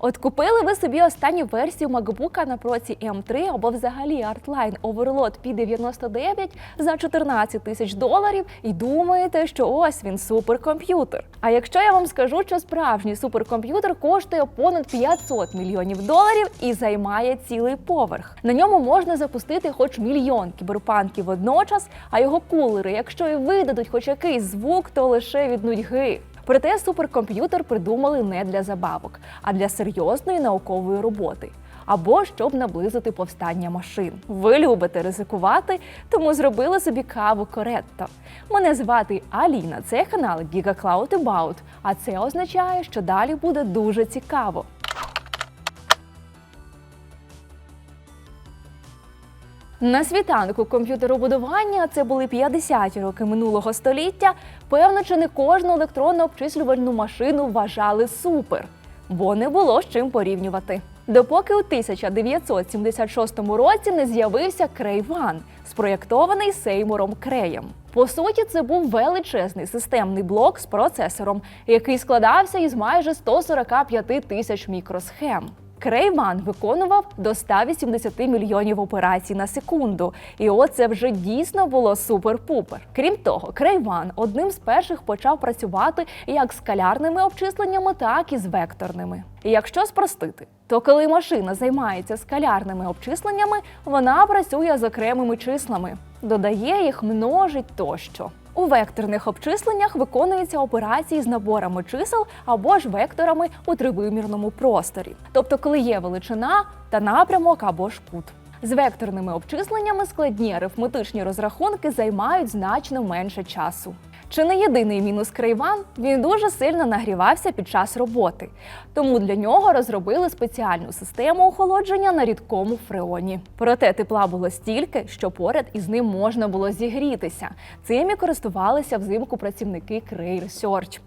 От купили ви собі останню версію MacBook на проці M3 або взагалі Artline Overload P99 за 14 тисяч доларів і думаєте, що ось він суперкомп'ютер. А якщо я вам скажу, що справжній суперкомп'ютер коштує понад 500 мільйонів доларів і займає цілий поверх. На ньому можна запустити хоч мільйон кіберпанків водночас, а його кулери, якщо і видадуть хоч якийсь звук, то лише від нудьги. Проте суперкомп'ютер придумали не для забавок, а для серйозної наукової роботи. Або щоб наблизити повстання машин. Ви любите ризикувати, тому зробили собі каву Коретто. Мене звати Аліна. Це канал Giga Cloud About, а це означає, що далі буде дуже цікаво. На світанку комп'ютеробудування, це були 50-ті роки минулого століття, певно, чи не кожну електронну обчислювальну машину вважали супер, бо не було з чим порівнювати. Допоки у 1976 році не з'явився Крей Ван, спроєктований Сеймуром Креєм. По суті, це був величезний системний блок з процесором, який складався із майже 145 тисяч мікросхем. Крейван виконував до 180 мільйонів операцій на секунду, і оце вже дійсно було супер-пупер. Крім того, Крейван одним з перших почав працювати як з скалярними обчисленнями, так і з векторними. І якщо спростити, то коли машина займається скалярними обчисленнями, вона працює з окремими числами, додає їх, множить тощо. У векторних обчисленнях виконуються операції з наборами чисел або ж векторами у тривимірному просторі, тобто коли є величина та напрямок або ж кут. З векторними обчисленнями складні арифметичні розрахунки займають значно менше часу. Чи не єдиний мінус Крейван? Він дуже сильно нагрівався під час роботи, тому для нього розробили спеціальну систему охолодження на рідкому фреоні. Проте тепла було стільки, що поряд із ним можна було зігрітися. Цим і користувалися взимку працівники Cray Research.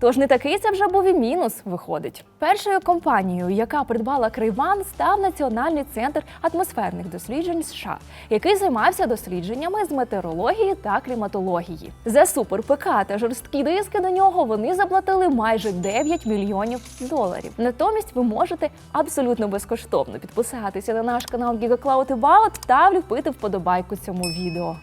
Тож не такий це вже був і мінус, виходить. Першою компанією, яка придбала Крейван, став Національний центр атмосферних досліджень США, який займався дослідженнями з метеорології та кліматології. За супер ПК та жорсткі диски до нього вони заплатили майже 9 мільйонів доларів. Натомість ви можете абсолютно безкоштовно підписатися на наш канал Giga Cloud About та вліпити вподобайку цьому відео.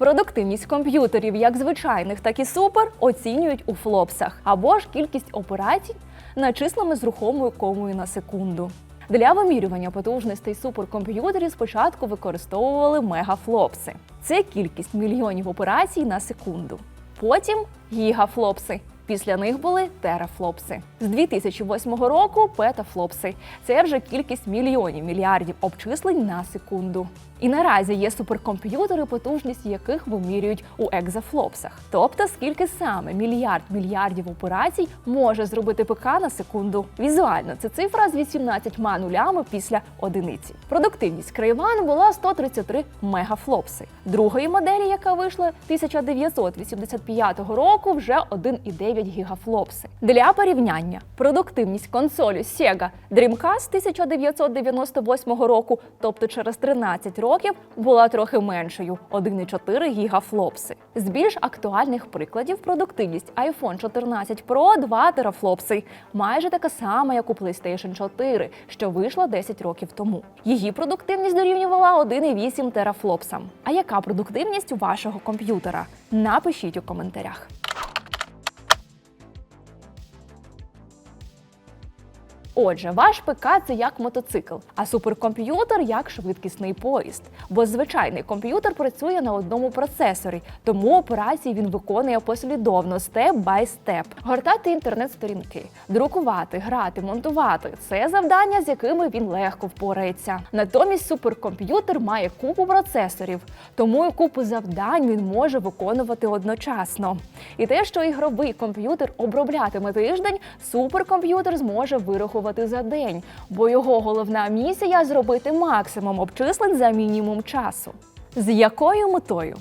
Продуктивність комп'ютерів, як звичайних, так і супер, оцінюють у флопсах або ж кількість операцій на числами з рухомою комою на секунду. Для вимірювання потужностей суперкомп'ютерів спочатку використовували мегафлопси. Це кількість мільйонів операцій на секунду. Потім гігафлопси. Після них були терафлопси. З 2008 року петафлопси. Це вже кількість мільйонів мільярдів обчислень на секунду. І наразі є суперкомп'ютери, потужність яких вимірюють у екзафлопсах. Тобто скільки саме мільярд мільярдів операцій може зробити ПК на секунду. Візуально це цифра з 18 нулями після одиниці. Продуктивність Крейван була 133 мегафлопси. Другої моделі, яка вийшла 1985 року, вже 1,9 гігафлопси. Для порівняння продуктивність консолі Sega Dreamcast 1998 року, тобто через 13 років, була трохи меншою 1,4 гігафлопси. З більш актуальних прикладів продуктивність iPhone 14 Pro 2 терафлопси, майже така сама, як у PlayStation 4, що вийшла 10 років тому. Її продуктивність дорівнювала 1,8 терафлопсам. А яка продуктивність вашого комп'ютера? Напишіть у коментарях. Отже, ваш ПК це як мотоцикл, а суперкомп'ютер як швидкісний поїзд. Бо звичайний комп'ютер працює на одному процесорі, тому операції він виконує послідовно, степ бай степ. Гортати інтернет-сторінки, друкувати, грати, монтувати це завдання, з якими він легко впорається. Натомість суперкомп'ютер має купу процесорів, тому і купу завдань він може виконувати одночасно. І те, що ігровий комп'ютер оброблятиме тиждень, суперкомп'ютер зможе вирахувати за день, бо його головна місія зробити максимум обчислень за мінімум часу. З якою метою?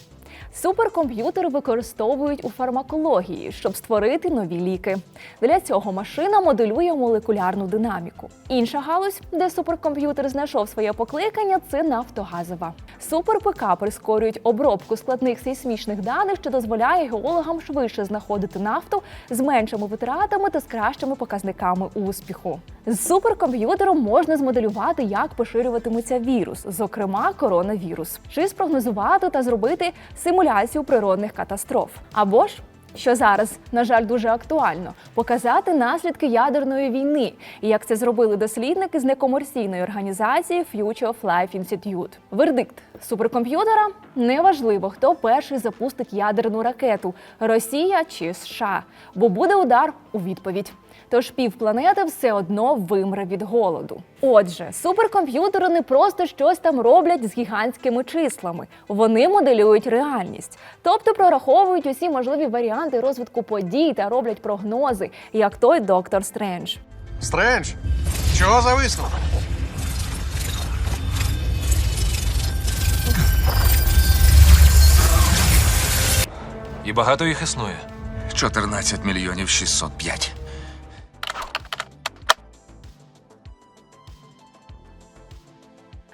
Суперкомп'ютери використовують у фармакології, щоб створити нові ліки. Для цього машина моделює молекулярну динаміку. Інша галузь, де суперкомп'ютер знайшов своє покликання, це нафтогазова. Супер-ПК прискорюють обробку складних сейсмічних даних, що дозволяє геологам швидше знаходити нафту з меншими витратами та з кращими показниками успіху. З суперкомп'ютером можна змоделювати, як поширюватиметься вірус, зокрема коронавірус, чи спрогнозувати та зробити симуляцію природних катастроф. Або ж що зараз, на жаль, дуже актуально показати наслідки ядерної війни, і як це зробили дослідники з некомерційної організації Future of Life Institute. Вердикт суперкомп'ютера неважливо, хто перший запустить ядерну ракету Росія чи США, бо буде удар у відповідь. Тож півпланети все одно вимре від голоду. Отже, суперкомп'ютери не просто щось там роблять з гігантськими числами. Вони моделюють реальність, тобто прораховують усі можливі варіанти розвитку подій та роблять прогнози, як той доктор Стрендж. Стрендж, чого зависнув? І багато їх існує. 14 мільйонів 605.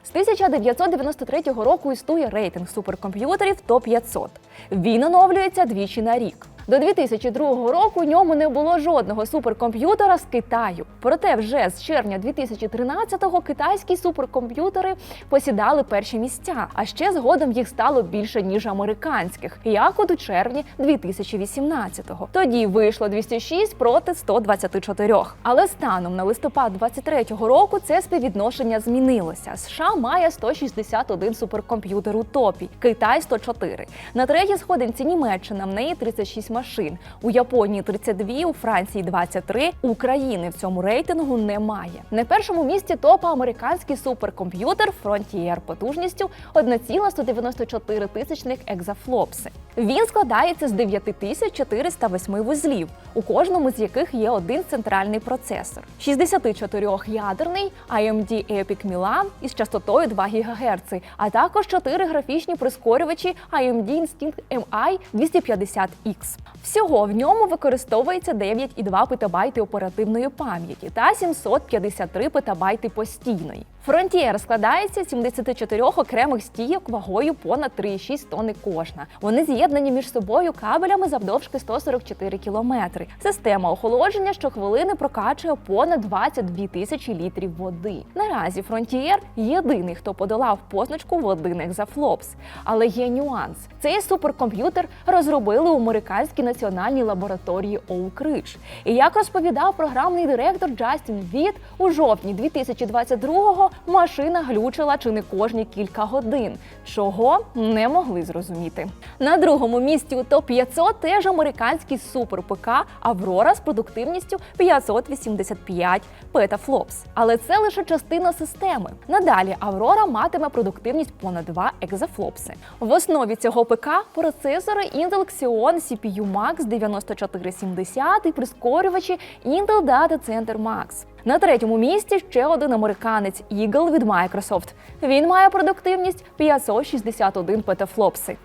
З 1993 року існує рейтинг суперкомп'ютерів топ-500. Він оновлюється двічі на рік. До 2002 року у ньому не було жодного суперкомп'ютера з Китаю. Проте вже з червня 2013-го китайські суперкомп'ютери посідали перші місця, а ще згодом їх стало більше ніж американських, як от у червні 2018-го. Тоді вийшло 206 проти 124. Але станом на листопад 23-го року це співвідношення змінилося. США має 161 суперкомп'ютер у топі, Китай 104. На третій сходинці Німеччина в неї 36 машин. У Японії 32, у Франції 23. України в цьому рейтингу немає. На першому місці топа американський суперкомп'ютер Frontier потужністю 1,194 тисячних екзафлопси. Він складається з 9408 вузлів, у кожному з яких є один центральний процесор, 64-ядерний AMD EPIC Milan із частотою 2 ГГц, а також 4 графічні прискорювачі AMD Instinct MI 250X. Всього в ньому використовується 9,2 ПБ оперативної пам'яті та 753 ПБ постійної. Frontier складається з 74 окремих стійок вагою понад 3,6 тонни кожна. Вони з'єднані між собою кабелями завдовжки 144 кілометри. Система охолодження щохвилини прокачує понад 22 тисячі літрів води. Наразі Frontier єдиний, хто подолав позначку в один екзафлопс. Але є нюанс: цей суперкомп'ютер розробили у американській національній лабораторії Ridge. І як розповідав програмний директор Джастін Віт, у жовтні 2022-го машина глючила чи не кожні кілька годин, чого не могли зрозуміти. На другому місці у топ 500 теж американський супер ПК Аврора з продуктивністю 585 петафлопс. Але це лише частина системи. Надалі Аврора матиме продуктивність понад 2 екзафлопси. В основі цього ПК процесори Intel Xeon CPU Max 9470 і прискорювачі Intel Data Center Max. На третьому місці ще один американець Eagle від Microsoft. Він має продуктивність 561 петафлопси.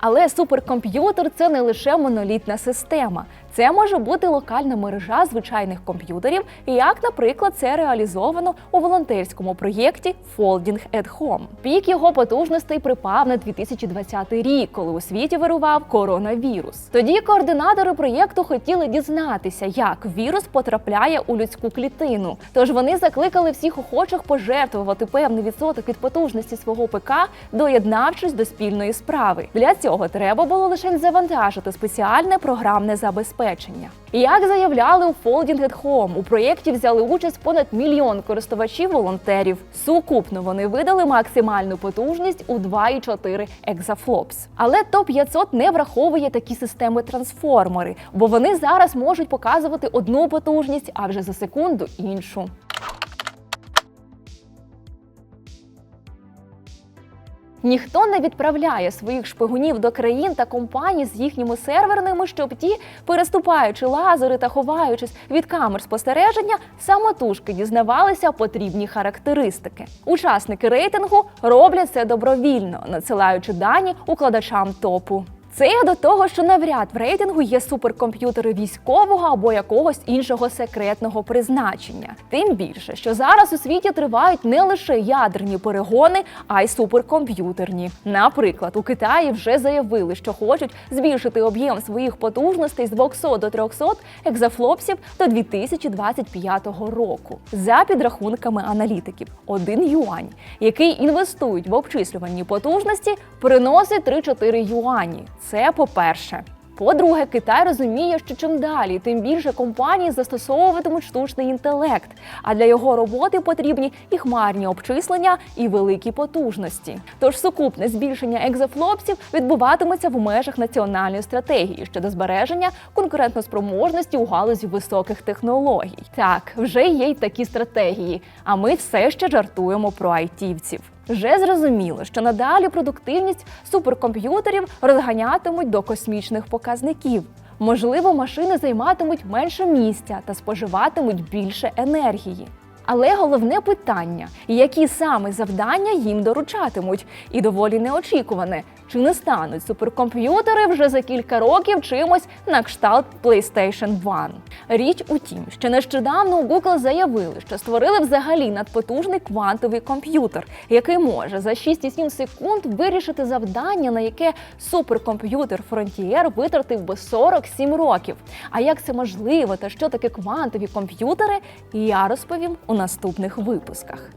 Але суперкомп'ютер це не лише монолітна система. Це може бути локальна мережа звичайних комп'ютерів, як, наприклад, це реалізовано у волонтерському проєкті Folding at Home. Пік його потужностей припав на 2020 рік, коли у світі вирував коронавірус. Тоді координатори проєкту хотіли дізнатися, як вірус потрапляє у людську клітину. Тож вони закликали всіх охочих пожертвувати певний відсоток від потужності свого ПК, доєднавшись до спільної справи. Для цього треба було лише завантажити спеціальне програмне забезпечення. І Як заявляли у Folding at Home, у проєкті взяли участь понад мільйон користувачів-волонтерів. Сукупно вони видали максимальну потужність у 2,4 екзафлопс. Але топ 500 не враховує такі системи трансформери, бо вони зараз можуть показувати одну потужність, а вже за секунду іншу. Ніхто не відправляє своїх шпигунів до країн та компаній з їхніми серверними, щоб ті, переступаючи лазери та ховаючись від камер спостереження, самотужки дізнавалися потрібні характеристики. Учасники рейтингу роблять це добровільно, надсилаючи дані укладачам топу. Це до того, що навряд в рейтингу є суперкомп'ютери військового або якогось іншого секретного призначення. Тим більше, що зараз у світі тривають не лише ядерні перегони, а й суперкомп'ютерні. Наприклад, у Китаї вже заявили, що хочуть збільшити об'єм своїх потужностей з 200 до 300 екзафлопсів до 2025 року. За підрахунками аналітиків, один юань, який інвестують в обчислювальні потужності, приносить 3-4 юані. Це по-перше. По-друге, Китай розуміє, що чим далі, тим більше компаній застосовуватимуть штучний інтелект, а для його роботи потрібні і хмарні обчислення, і великі потужності. Тож сукупне збільшення екзофлопсів відбуватиметься в межах національної стратегії щодо збереження конкурентоспроможності у галузі високих технологій. Так, вже є й такі стратегії, а ми все ще жартуємо про айтівців. Вже зрозуміло, що надалі продуктивність суперкомп'ютерів розганятимуть до космічних показників. Можливо, машини займатимуть менше місця та споживатимуть більше енергії. Але головне питання, які саме завдання їм доручатимуть, і доволі неочікуване, чи не стануть суперкомп'ютери вже за кілька років чимось на кшталт PlayStation 1. Річ у тім, що нещодавно у Google заявили, що створили взагалі надпотужний квантовий комп'ютер, який може за 6,7 секунд вирішити завдання, на яке суперкомп'ютер Frontier витратив би 47 років. А як це можливо та що таке квантові комп'ютери, я розповім у наступних випусках.